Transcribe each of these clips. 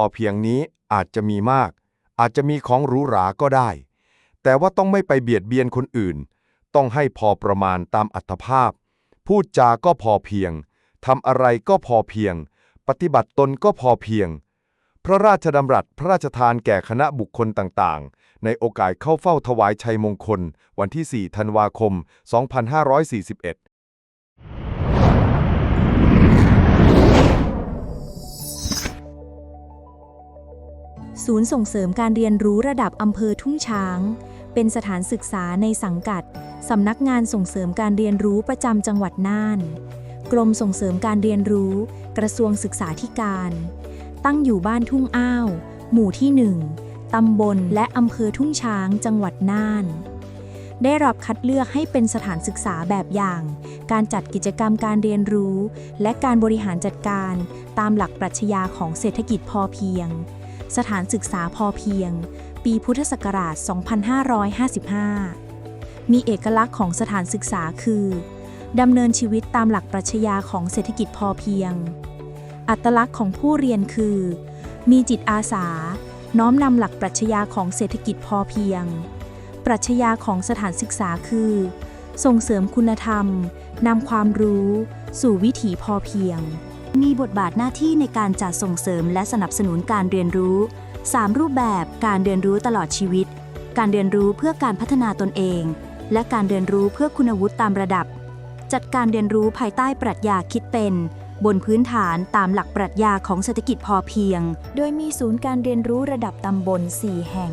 พอเพียงนี้อาจจะมีมาก อาจจะมีของหรูหราก็ได้ แต่ว่าต้องไม่ไปเบียดเบียนคนอื่น ต้องให้พอประมาณตามอัตภาพ พูดจาก็พอเพียงทำอะไรก็พอเพียง ปฏิบัติตนก็พอเพียง พระราชดำรัสพระราชทานแก่คณะบุคคลต่างๆ ในโอกาสเข้าเฝ้าถวายชัยมงคล วันที่ 4 ธันวาคม 2541 ศูนย์ส่งเสริมการเรียนรู้ระดับอำเภอทุ่งช้าง เป็นสถานศึกษาในสังกัด สำนักงานส่งเสริมการเรียนรู้ประจำจังหวัดน่าน กรมส่งเสริมการเรียนรู้ กระทรวงศึกษาธิการ ตั้งอยู่บ้านทุ่งอ้าว หมู่ที่ 1 ตำบลและอำเภอทุ่งช้าง จังหวัดน่าน ได้รับคัดเลือกให้เป็นสถานศึกษาแบบอย่าง การจัดกิจกรรมการเรียนรู้ และการบริหารจัดการ ตามหลักปรัชญาของเศรษฐกิจพอเพียง สถานศึกษาพอเพียง ปีพุทธศักราช 2555 มีเอกลักษณ์ของสถานศึกษาคือดำเนินชีวิตตามหลักปรัชญาของเศรษฐกิจพอเพียง อัตลักษณ์ของผู้เรียนคือ มีจิตอาสา น้อมนำหลักปรัชญาของเศรษฐกิจพอเพียง ปรัชญาของสถานศึกษาคือ ส่งเสริมคุณธรรมนำความรู้ สู่วิถีพอเพียง มีบทบาทหน้าที่ในการจัดส่งเสริมและสนับสนุนการเรียนรู้ 3 รูปแบบการเรียนรู้ตลอดชีวิต การเรียนรู้เพื่อการพัฒนาตนเอง และการเรียนรู้เพื่อคุณวุฒิตามระดับ จัดการเรียนรู้ภายใต้ปรัชญาคิดเป็น บนพื้นฐานตามหลักปรัชญาของเศรษฐกิจพอเพียง โดยมีศูนย์การเรียนรู้ระดับตำบล 4 แห่ง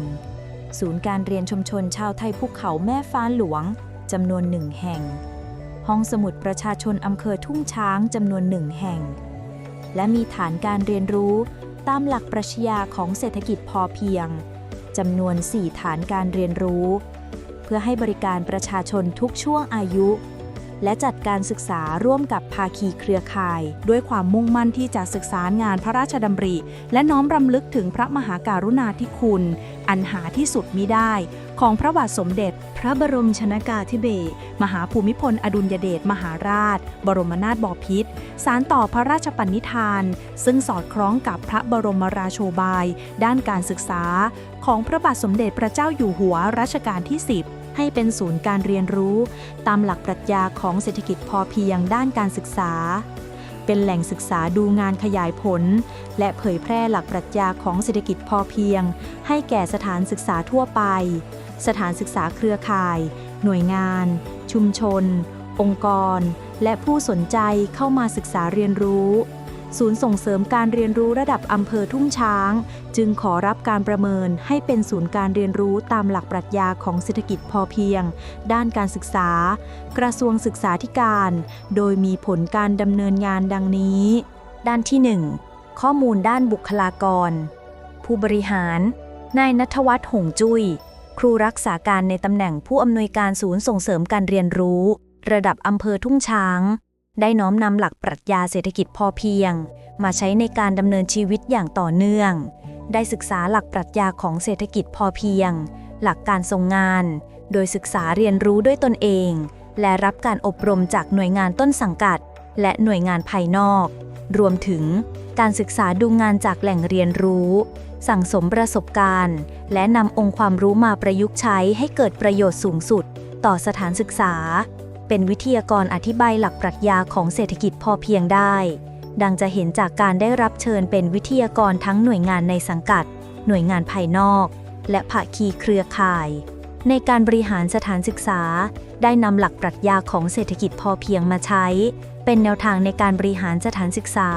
ศูนย์การเรียนชุมชนชาวไทยภูเขาแม่ฟ้าหลวงจำนวนหนึ่งแห่ง ห้องสมุดประชาชนอำเภอทุ่งช้างจำนวนหนึ่งแห่ง และมีฐานการเรียนรู้ตามหลักปรัชญาของเศรษฐกิจพอเพียงจำนวน 4 ฐานการเรียนรู้ เพื่อให้บริการประชาชนทุกช่วงอายุ และจัดการศึกษาร่วมกับภาคีเครือข่าย ด้วยความมุ่งมั่นที่จะศึกษางานพระราชดำริ และน้อมรำลึกถึงพระมหาการุณาธิคุณ อันหาที่สุดมิได้ ของพระบาทสมเด็จ พระบรมชนากาธิเบศรมหาภูมิพลอดุลยเดชมหาราช บรมนาถบพิตรสารต่อพระราชปณิธาน ซึ่งสอดคล้องกับพระบรมราโชบาย ด้านการศึกษา ของพระบาทสมเด็จพระเจ้าอยู่หัวรัชกาลที่ 10 ให้เป็นศูนย์การเรียนรู้ ตามหลักปรัชญาของเศรษฐกิจพอเพียงด้านการศึกษา เป็นแหล่งศึกษาดูงานขยายผล และเผยแพร่หลักปรัชญาของเศรษฐกิจพอเพียง ให้แก่สถานศึกษาทั่วไป สถานศึกษาเครือข่าย หน่วยงาน ชุมชน องค์กร และผู้สนใจเข้ามาศึกษาเรียนรู้ ศูนย์ส่งเสริมการเรียนรู้ระดับอำเภอทุ่งช้าง จึงขอรับการประเมินให้เป็นศูนย์การเรียนรู้ตามหลักปรัชญาของเศรษฐกิจพอเพียง ด้านการศึกษา กระทรวงศึกษาธิการ โดยมีผลการดำเนินงานดังนี้ ด้านที่ 1 ข้อมูลด้านบุคลากร ผู้บริหาร นายนัทวัฒน์หงจุย้ยครูรักษาการในตำแหน่งผู้อำนวยการศูนย์ส่งเสริมการเรียนรู้ ระดับอำเภอทุ่งช้าง ได้น้อมนำหลักปรัชญาเศรษฐกิจพอเพียง มาใช้ในการดำเนินชีวิตอย่างต่อเนื่อง ได้ศึกษาหลักปรัชญาของเศรษฐกิจพอเพียง หลักการทรงงาน โดยศึกษาเรียนรู้ด้วยตนเอง และรับการอบรมจากหน่วยงานต้นสังกัด และหน่วยงานภายนอก รวมถึงการศึกษาดูงานจากแหล่งเรียนรู้ สั่งสมประสบการณ์ และนำองค์ความรู้มาประยุกต์ใช้ให้เกิดประโยชน์สูงสุด ต่อสถานศึกษา เป็นวิทยากรอธิบายหลักปรัชญาของเศรษฐกิจพอเพียงได้ ดังจะเห็นจากการได้รับเชิญเป็นวิทยากรทั้งหน่วยงานในสังกัด หน่วยงานภายนอก และภาคีเครือข่าย ในการบริหารสถานศึกษา ได้นำหลักปรัชญาของเศรษฐกิจพอเพียงมาใช้ เป็นแนวทางในการบริหารสถานศึกษา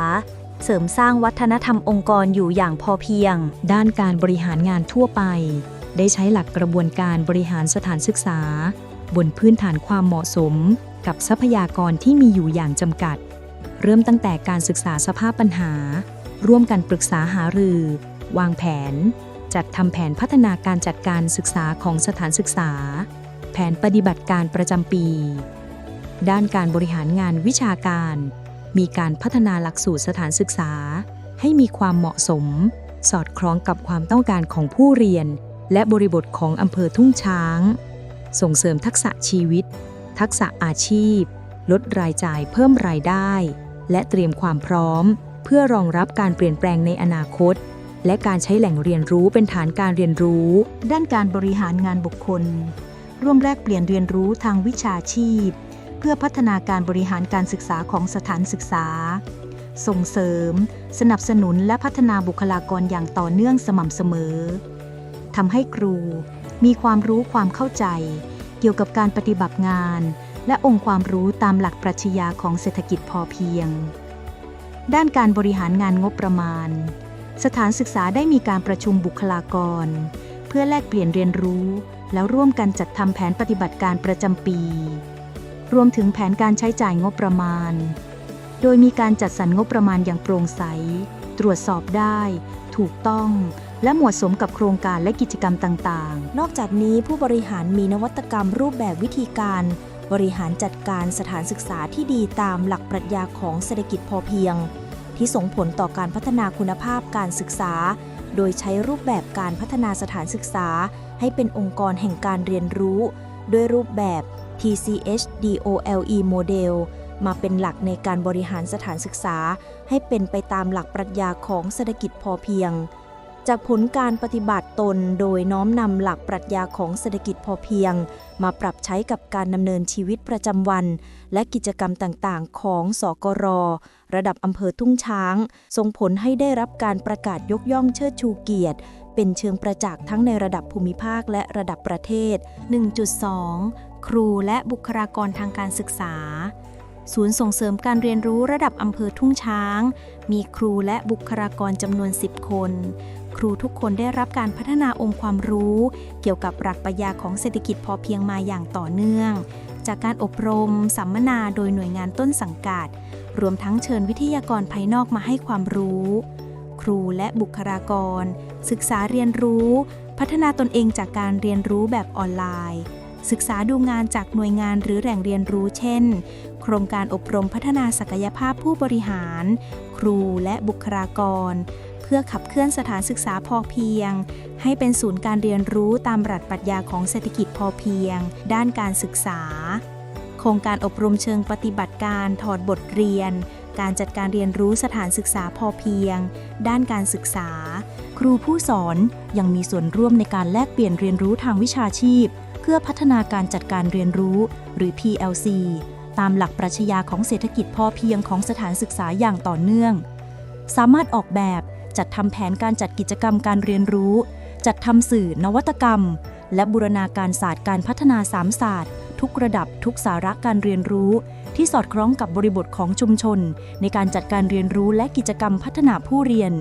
เสริมสร้างวัฒนธรรมองค์กรอยู่อย่างพอเพียง ด้านการบริหารงานทั่วไป ได้ใช้หลักกระบวนการบริหารสถานศึกษา บนพื้นฐานความเหมาะสม กับทรัพยากรที่มีอยู่อย่างจำกัด เริ่มตั้งแต่การศึกษาสภาพปัญหา ร่วมกันปรึกษาหารือ วางแผน จัดทำแผนพัฒนาการจัดการศึกษาของสถานศึกษา แผนปฏิบัติการประจำปี ด้านการบริหารงานวิชาการ มีการพัฒนาหลักสูตรสถานศึกษา ให้มีความเหมาะสม สอดคล้องกับความต้องการของผู้เรียน และบริบทของอำเภอทุ่งช้าง ส่งเสริมทักษะชีวิต ทักษะอาชีพ ลดรายจ่ายเพิ่มรายได้ และเตรียมความพร้อม เพื่อรองรับการเปลี่ยนแปลงในอนาคต และการใช้แหล่งเรียนรู้เป็นฐานการเรียนรู้ ด้านการบริหารงานบุคคล ร่วมแลกเปลี่ยนเรียนรู้ทางวิชาชีพ เพื่อพัฒนาการบริหารการศึกษาของสถานศึกษา ส่งเสริม สนับสนุนและพัฒนาบุคลากรอย่างต่อเนื่องสม่ำเสมอทำให้ครู มีความรู้ความเข้าใจ เกี่ยวกับการปฏิบัติงาน และองค์ความรู้ตามหลักปรัชญาของเศรษฐกิจพอเพียง ด้านการบริหารงานงบประมาณ สถานศึกษาได้มีการประชุมบุคลากร เพื่อแลกเปลี่ยนเรียนรู้ แล้วร่วมกันจัดทำแผนปฏิบัติการประจำปี รวมถึงแผนการใช้จ่ายงบประมาณ โดยมีการจัดสรรงบประมาณอย่างโปร่งใส ตรวจสอบได้ ถูกต้อง และเหมาะสมกับโครงการและกิจกรรมต่างๆ นอกจากนี้ผู้บริหารมีนวัตกรรมรูปแบบวิธีการ บริหารจัดการสถานศึกษาที่ดีตามหลักปรัชญาของเศรษฐกิจพอเพียง ที่ส่งผลต่อการพัฒนาคุณภาพการศึกษา โดยใช้รูปแบบการพัฒนาสถานศึกษา ให้เป็นองค์กรแห่งการเรียนรู้ ด้วยรูปแบบ TCH DOLE Model มาเป็นหลักในการบริหารสถานศึกษา ให้เป็นไปตามหลักปรัชญาของเศรษฐกิจพอเพียง จากผลการปฏิบัติตนโดยน้อมนำหลักปรัชญาของเศรษฐกิจพอเพียง มาปรับใช้กับการดำเนินชีวิตประจำวัน และกิจกรรมต่างๆ ของสกร ระดับอำเภอทุ่งช้าง ส่งผลให้ได้รับการประกาศยกย่องเชิดชูเกียรติ เป็นเชิงประจักษ์ทั้งในระดับภูมิภาคและระดับประเทศ 1.2 ครูและบุคลากรทางการศึกษาศูนย์ส่งเสริมการเรียนรู้ระดับอำเภอทุ่งช้าง มีครูและบุคลากรจำนวน 10 คน ครูทุกคนได้รับการพัฒนาองค์ความรู้ เกี่ยวกับหลักปรัชญาของเศรษฐกิจพอเพียงมาอย่างต่อเนื่อง จากการอบรม สัมมนาโดยหน่วยงานต้นสังกัด รวมทั้งเชิญวิทยากรภายนอกมาให้ความรู้ ครูและบุคลากร ศึกษาเรียนรู้ พัฒนาตนเองจากการเรียนรู้แบบออนไลน์ ศึกษาดูงานจากหน่วยงานหรือแหล่งเรียนรู้เช่น โครงการอบรมพัฒนาศักยภาพผู้บริหาร ครูและบุคลากร เพื่อขับเคลื่อนสถานศึกษาพอเพียง ให้เป็นศูนย์การเรียนรู้ตามหลักปรัชญาของเศรษฐกิจพอเพียง ด้านการศึกษา โครงการอบรมเชิงปฏิบัติการถอดบทเรียน การจัดการเรียนรู้สถานศึกษาพอเพียง ด้านการศึกษา ครูผู้สอนยังมีส่วนร่วมในการแลกเปลี่ยนเรียนรู้ทางวิชาชีพ เพื่อพัฒนาการจัดการเรียนรู้ หรือ PLC ตามหลักปรัชญาของเศรษฐกิจพอเพียงของสถานศึกษาอย่างต่อเนื่อง สามารถออกแบบ จัดทำแผนการจัดกิจกรรมการเรียนรู้ จัดทำสื่อนวัตกรรม และบูรณาการศาสตร์การพัฒนาสามศาสตร์ ทุกระดับทุกสาระการเรียนรู้ ที่สอดคล้องกับบริบทของชุมชน ในการจัดการเรียนรู้และกิจกรรมพัฒนาผู้เรียน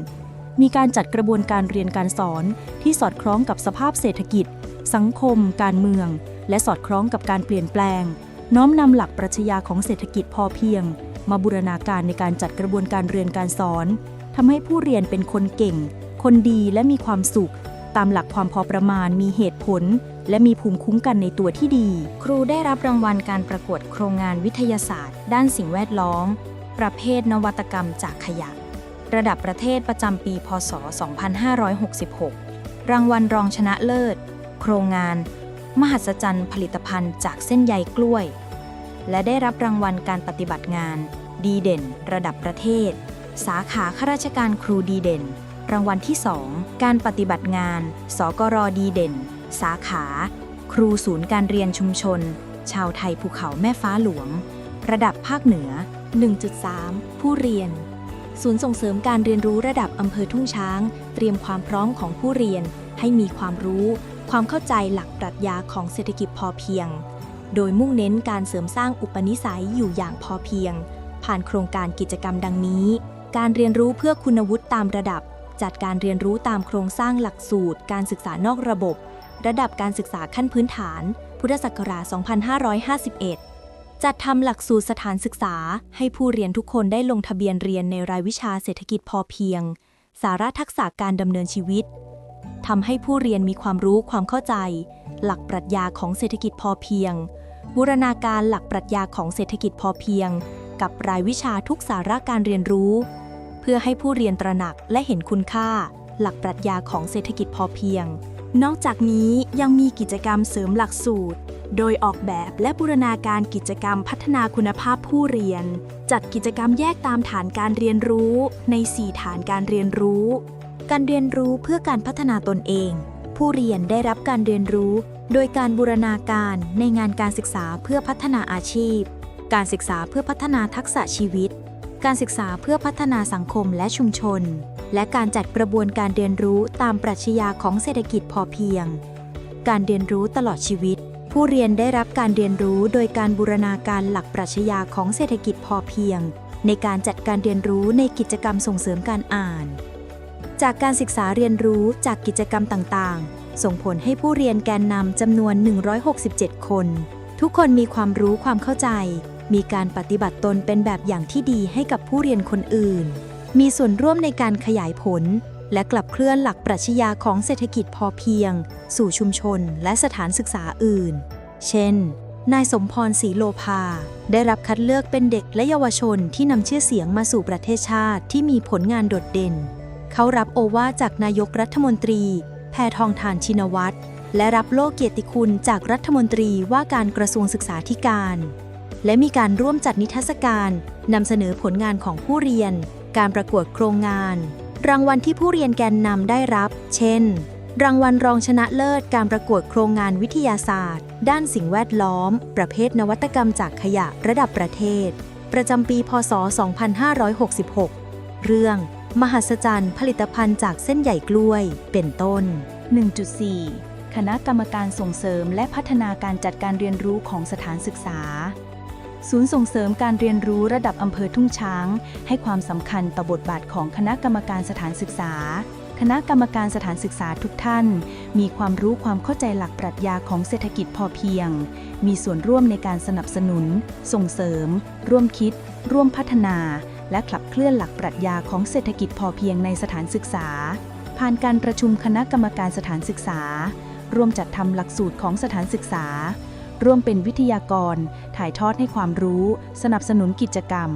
มีการจัดกระบวนการเรียนการสอน ที่สอดคล้องกับสภาพเศรษฐกิจ สังคม การเมือง และสอดคล้องกับการเปลี่ยนแปลง น้อมนำหลักปรัชญาของเศรษฐกิจพอเพียง มาบูรณาการในการจัดกระบวนการเรียนการสอน ทำให้ผู้เรียนเป็นคนเก่ง คนดีและมีความสุข ตามหลักความพอประมาณมีเหตุผล และมีภูมิคุ้มกันในตัวที่ดี ครูได้รับรางวัลการประกวดโครงงานวิทยาศาสตร์ ด้านสิ่งแวดล้อม ประเภทนวัตกรรมจากขยะ ระดับประเทศประจำปี พศ 2566 รางวัลรองชนะเลิศ โครงงาน มหัศจรรย์ผลิตภัณฑ์จากเส้นใยกล้วย และได้รับรางวัลการปฏิบัติงาน ดีเด่น ระดับประเทศ สาขาข้าราชการครูดีเด่น รางวัลที่ 2 การปฏิบัติงาน สกรดีเด่น สาขา ครูศูนย์การเรียนชุมชน ชาวไทยภูเขาแม่ฟ้าหลวง ระดับภาคเหนือ 1.3 ผู้เรียน ศูนย์ส่งเสริมการเรียนรู้ระดับอำเภอทุ่งช้าง เตรียมความพร้อมของผู้เรียนให้มีความรู้ ความเข้าใจหลักปรัชญาของเศรษฐกิจพอเพียง โดยมุ่งเน้นการเสริมสร้างอุปนิสัยอยู่อย่างพอเพียงผ่านโครงการกิจกรรมดังนี้ การเรียนรู้เพื่อคุณวุฒิตามระดับ จัดการเรียนรู้ตามโครงสร้างหลักสูตร การศึกษานอกระบบ ระดับการศึกษาขั้นพื้นฐาน พุทธศักราช 2551 จัดทำหลักสูตรสถานศึกษา ให้ผู้เรียนทุกคนได้ลงทะเบียนเรียนในรายวิชาเศรษฐกิจพอเพียง สาระทักษะการดำเนินชีวิตทำให้ผู้เรียนมีความรู้ความเข้าใจ หลักปรัชญาของเศรษฐกิจพอเพียง บูรณาการหลักปรัชญาของเศรษฐกิจพอเพียง กับรายวิชาทุกสาระการเรียนรู้ พื่อให้ผู้เรียนตระหนักและเห็นคุณค่า หลักปรัชญาของเศรษฐกิจพอเพียง นอกจากนี้ยังมีกิจกรรมเสริมหลักสูตร โดยออกแบบและบูรณาการกิจกรรมพัฒนาคุณภาพผู้เรียน จัดกิจกรรมแยกตามฐานการเรียนรู้ ใน 4 ฐานการเรียนรู้ การเรียนรู้เพื่อการพัฒนาตนเอง ผู้เรียนได้รับการเรียนรู้ โดยการบูรณาการในงานการศึกษาเพื่อพัฒนาอาชีพ การศึกษาเพื่อพัฒนาทักษะชีวิต การศึกษาเพื่อพัฒนาสังคมและชุมชน และการจัดกระบวนการเรียนรู้ตามปรัชญาของเศรษฐกิจพอเพียง การเรียนรู้ตลอดชีวิต ผู้เรียนได้รับการเรียนรู้โดยการบูรณาการหลักปรัชญาของเศรษฐกิจพอเพียง ในการจัดการเรียนรู้ในกิจกรรมส่งเสริมการอ่าน จากการศึกษาเรียนรู้จากกิจกรรมต่างๆ ส่งผลให้ผู้เรียนแกนนำจำนวน 167 คน ทุกคนมีความรู้ความเข้าใจ มีการปฏิบัติตนเป็นแบบอย่างที่ดีให้กับผู้เรียนคนอื่น มีส่วนร่วมในการขยายผล และกลับเคลื่อนหลักปรัชญาของเศรษฐกิจพอเพียง สู่ชุมชนและสถานศึกษาอื่น เช่น นายสมพรศรีโลภา ได้รับคัดเลือกเป็นเด็กและเยาวชนที่นำชื่อเสียงมาสู่ประเทศชาติที่มีผลงานโดดเด่น เขารับโอวาจากนายกรัฐมนตรี แพทองทานชินวัตรและรับโล่เกียรติคุณจากรัฐมนตรีว่าการกระทรวงศึกษาธิการ และมีการร่วมจัดนิทรรศการนำเสนอผลงานของผู้เรียน การประกวดโครงงาน รางวัลที่ผู้เรียนแกนนำได้รับ เช่น รางวัลรองชนะเลิศการประกวดโครงงานวิทยาศาสตร์ ด้านสิ่งแวดล้อม ประเภทนวัตกรรมจากขยะระดับประเทศ ประจำปี พศ 2566 เรื่องมหัศจรรย์ผลิตภัณฑ์จากเส้นใหญ่กล้วย เป็นต้น 1.4 คณะกรรมการส่งเสริมและพัฒนาการจัดการเรียนรู้ของสถานศึกษา ศูนย์ส่งเสริมการเรียนรู้ระดับอำเภอทุ่งช้าง ให้ความสำคัญต่อบทบาทของคณะกรรมการสถานศึกษา คณะกรรมการสถานศึกษาทุกท่าน มีความรู้ความเข้าใจหลักปรัชญาของเศรษฐกิจพอเพียง มีส่วนร่วมในการสนับสนุน ส่งเสริม ร่วมคิด ร่วมพัฒนา และขับเคลื่อนหลักปรัชญาของเศรษฐกิจพอเพียงในสถานศึกษา ผ่านการประชุมคณะกรรมการสถานศึกษา ร่วมจัดทำหลักสูตรของสถานศึกษา ร่วมเป็นวิทยากร ถ่ายทอดให้ความรู้ สนับสนุนกิจกรรม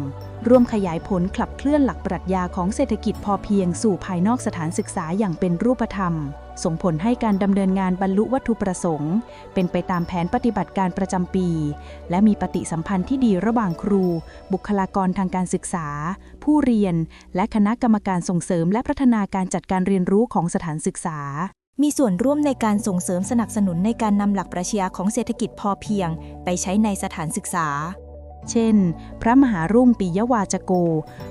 ร่วมขยายผลขับเคลื่อนหลักปรัชญาของเศรษฐกิจพอเพียงสู่ภายนอกสถานศึกษาอย่างเป็นรูปธรรม ส่งผลให้การดำเนินงานบรรลุวัตถุประสงค์ เป็นไปตามแผนปฏิบัติการประจำปี และมีปฏิสัมพันธ์ที่ดีระหว่างครู บุคลากรทางการศึกษา ผู้เรียน และคณะกรรมการส่งเสริม และพัฒนาการจัดการเรียนรู้ของสถานศึกษา มีส่วนร่วมในการส่งเสริมสนับสนุนในการนำหลักปรัชญาของเศรษฐกิจพอเพียง ไปใช้ในสถานศึกษา เช่น พระมหารุ่งปิยวาจโก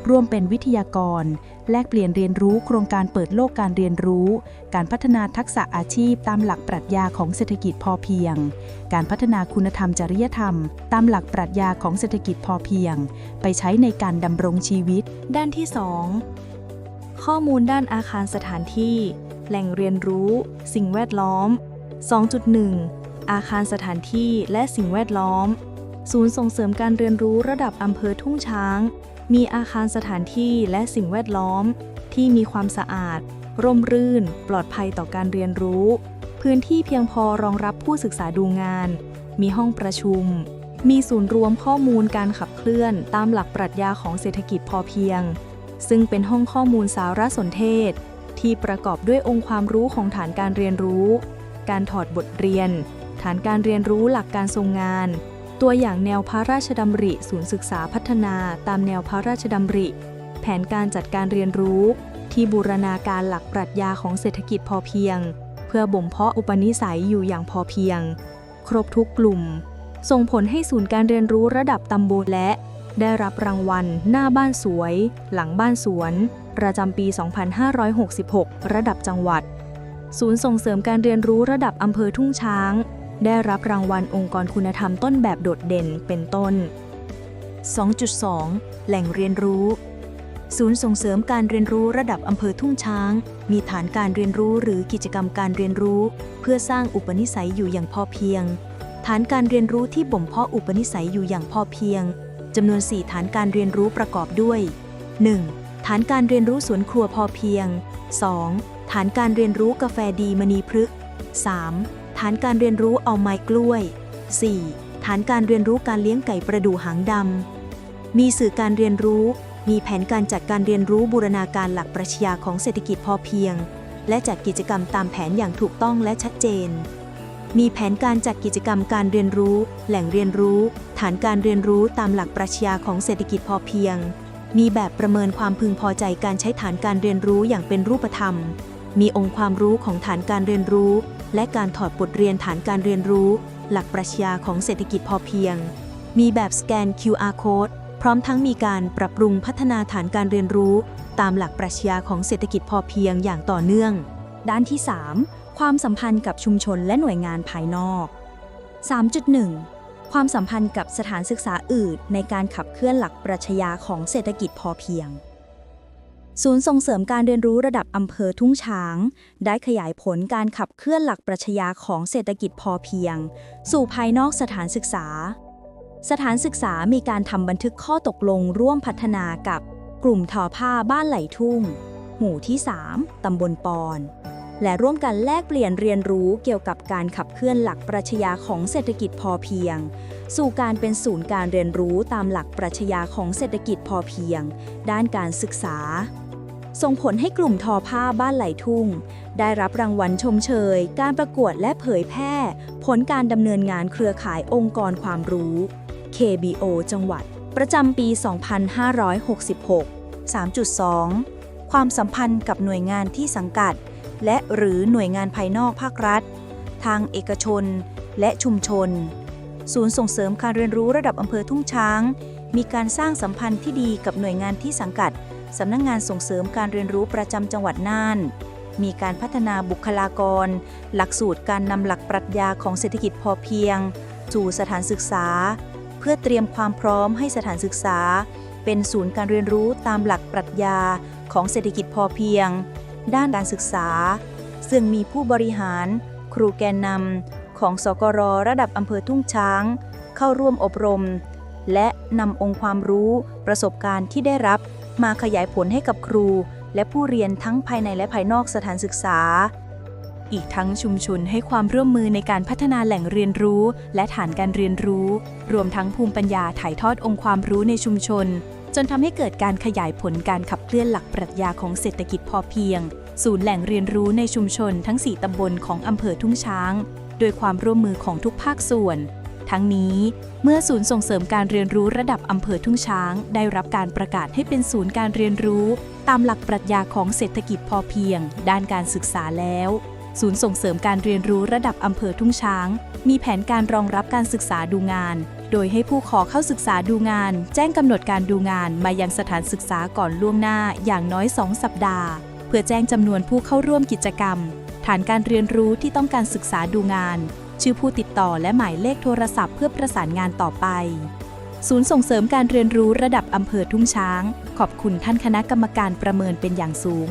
ร่วมเป็นวิทยากร แลกเปลี่ยนเรียนรู้โครงการเปิดโลกการเรียนรู้ การพัฒนาทักษะอาชีพตามหลักปรัชญาของเศรษฐกิจพอเพียง การพัฒนาคุณธรรมจริยธรรม ตามหลักปรัชญาของเศรษฐกิจพอเพียง ไปใช้ในการดำรงชีวิต ด้านที่ 2 ข้อมูลด้านอาคารสถานที่ แหล่งเรียนรู้ สิ่งแวดล้อม 2.1 อาคารสถานที่และสิ่งแวดล้อม ศูนย์ส่งเสริมการเรียนรู้ระดับอำเภอทุ่งช้าง มีอาคารสถานที่และสิ่งแวดล้อม ที่มีความสะอาด ร่มรื่น ปลอดภัยต่อการเรียนรู้ พื้นที่เพียงพอรองรับผู้ศึกษาดูงาน มีห้องประชุม มีศูนย์รวมข้อมูลการขับเคลื่อนตามหลักปรัชญาของเศรษฐกิจพอเพียง ซึ่งเป็นห้องข้อมูลสารสนเทศ ที่ประกอบด้วยองค์ความรู้ของฐานการเรียนรู้ การถอดบทเรียน ฐานการเรียนรู้หลักการทรงงาน ตัวอย่างแนวพระราชดำริ ศูนย์ศึกษาพัฒนา ตามแนวพระราชดำริ แผนการจัดการเรียนรู้ ที่บูรณาการหลักปรัชญาของเศรษฐกิจพอเพียง เพื่อบ่มเพาะอุปนิสัยอยู่อย่างพอเพียง ครบทุกกลุ่ม ส่งผลให้ศูนย์การเรียนรู้ระดับตำบลและ ได้รับรางวัล หน้าบ้านสวย หลังบ้านสวน ประจำปี 2566 ระดับจังหวัด ศูนย์ส่งเสริมการเรียนรู้ระดับอำเภอทุ่งช้าง ได้รับรางวัลองค์กรคุณธรรมต้นแบบโดดเด่นเป็นต้น 2.2 แหล่งเรียนรู้ ศูนย์ส่งเสริมการเรียนรู้ระดับอำเภอทุ่งช้าง มีฐานการเรียนรู้หรือกิจกรรมการเรียนรู้ เพื่อสร้างอุปนิสัยอยู่อย่างพอเพียง ฐานการเรียนรู้ที่บ่มเพาะอุปนิสัยอยู่อย่างพอเพียงจำนวน 4 ฐานการเรียนรู้ประกอบด้วย 1. ฐานการเรียนรู้สวนครัวพอเพียง 2. ฐานการเรียนรู้กาแฟดีมณีพฤกษ์ 3. ฐานการเรียนรู้เอาไม้กล้วย 4. ฐานการเรียนรู้การเลี้ยงไก่ประดู่หางดำ มีสื่อการเรียนรู้ มีแผนการจัดการเรียนรู้บูรณาการหลักปรัชญาของเศรษฐกิจพอเพียง และจัดกิจกรรมตามแผนอย่างถูกต้องและชัดเจน มีแผนการจัดกิจกรรมการเรียนรู้ แหล่งเรียนรู้ ฐานการเรียนรู้ตามหลักปรัชญาของเศรษฐกิจพอเพียง มีแบบประเมินความพึงพอใจการใช้ฐานการเรียนรู้อย่างเป็นรูปธรรม มีองค์ความรู้ของฐานการเรียนรู้ และการถอดบทเรียนฐานการเรียนรู้ หลักปรัชญาของเศรษฐกิจพอเพียง มีแบบสแกน QR code พร้อมทั้งมีการปรับปรุงพัฒนาฐานการเรียนรู้ ตามหลักปรัชญาของเศรษฐกิจพอเพียงอย่างต่อเนื่อง ด้านที่ 3 ความสัมพันธ์กับชุมชนและหน่วยงานภายนอก 3.1 ความสัมพันธ์กับสถานศึกษาอื่น ในการขับเคลื่อนหลักปรัชญาของเศรษฐกิจพอเพียง ศูนย์ส่งเสริมการเรียนรู้ระดับอำเภอทุ่งช้าง ได้ขยายผลการขับเคลื่อนหลักปรัชญาของเศรษฐกิจพอเพียง สู่ภายนอกสถานศึกษา สถานศึกษามีการทำบันทึกข้อตกลงร่วมพัฒนากับกลุ่มทอผ้าบ้านไหลทุ่ง หมู่ที่ 3 ตำบลปอน และร่วมกันแลกเปลี่ยนเรียนรู้เกี่ยวกับการขับเคลื่อนหลักปรัชญาของเศรษฐกิจพอเพียง สู่การเป็นศูนย์การเรียนรู้ตามหลักปรัชญาของเศรษฐกิจพอเพียง ด้านการศึกษา ส่งผลให้กลุ่มทอผ้าบ้านไหลทุ่ง ได้รับรางวัลชมเชย การประกวดและเผยแพร่ ผลการดำเนินงานเครือข่ายองค์กรความรู้ KBO จังหวัด ประจำปี 2566 3.2 ความสัมพันธ์กับหน่วยงานที่สังกัด และหรือหน่วยงานภายนอกภาครัฐ ทางเอกชน และชุมชน ศูนย์ส่งเสริมการเรียนรู้ระดับอำเภอทุ่งช้าง มีการสร้างสัมพันธ์ที่ดีกับหน่วยงานที่สังกัดสำนักงงานส่งเสริมการเรียนรู้ประจำจังหวัดน่าน มีการพัฒนาบุคลากร หลักสูตรการนำหลักปรัชญาของเศรษฐกิจพอเพียงสู่สถานศึกษา เพื่อเตรียมความพร้อมให้สถานศึกษา เป็นศูนย์การเรียนรู้ตามหลักปรัชญาของเศรษฐกิจพอเพียง ด้านการศึกษา ซึ่งมีผู้บริหาร ครูแกนนำของสกรระดับอำเภอทุ่งช้าง เข้าร่วมอบรม และนำองค์ความรู้ประสบการณ์ที่ได้รับ มาขยายผลให้กับครู และผู้เรียนทั้งภายในและภายนอกสถานศึกษา อีกทั้งชุมชนให้ความร่วมมือในการพัฒนาแหล่งเรียนรู้ และฐานการเรียนรู้ รวมทั้งภูมิปัญญาถ่ายทอดองค์ความรู้ในชุมชน นทำให้เกิดการขยายผลการขับเคลื่อนหลักปรัชญาของเศรษฐกิจพอเพียง ศูนย์แหล่งเรียนรู้ในชุมชนทั้ง 4ตำบลของอำเภอทุ่งช้าง โดยความร่วมมือของทุกภาคส่วน ทั้งนี้เมื่อศูนย์ส่งเสริมการเรียนรู้ระดับอำเภอทุ่งช้าง ได้รับการประกาศให้เป็นศูนย์การเรียนรู้ ตามหลักปรัชญาของเศรษฐกิจพอเพียง ด้านการศึกษาแล้ว ศูนย์ส่งเสริมการเรียนรู้ระดับอำเภอทุ่งช้าง มีแผนการรองรับการศึกษาดูงาน โดยให้ผู้ขอเข้าศึกษาดูงาน แจ้งกำหนดการดูงานมายังสถานศึกษาก่อนล่วงหน้าอย่างน้อย 2 สัปดาห์ เพื่อแจ้งจำนวนผู้เข้าร่วมกิจกรรม ฐานการเรียนรู้ที่ต้องการศึกษาดูงาน ชื่อผู้ติดต่อและหมายเลขโทรศัพท์เพื่อประสานงานต่อไป ศูนย์ส่งเสริมการเรียนรู้ระดับอำเภอทุ่งช้าง ขอบคุณท่านคณะกรรมการประเมินเป็นอย่างสูง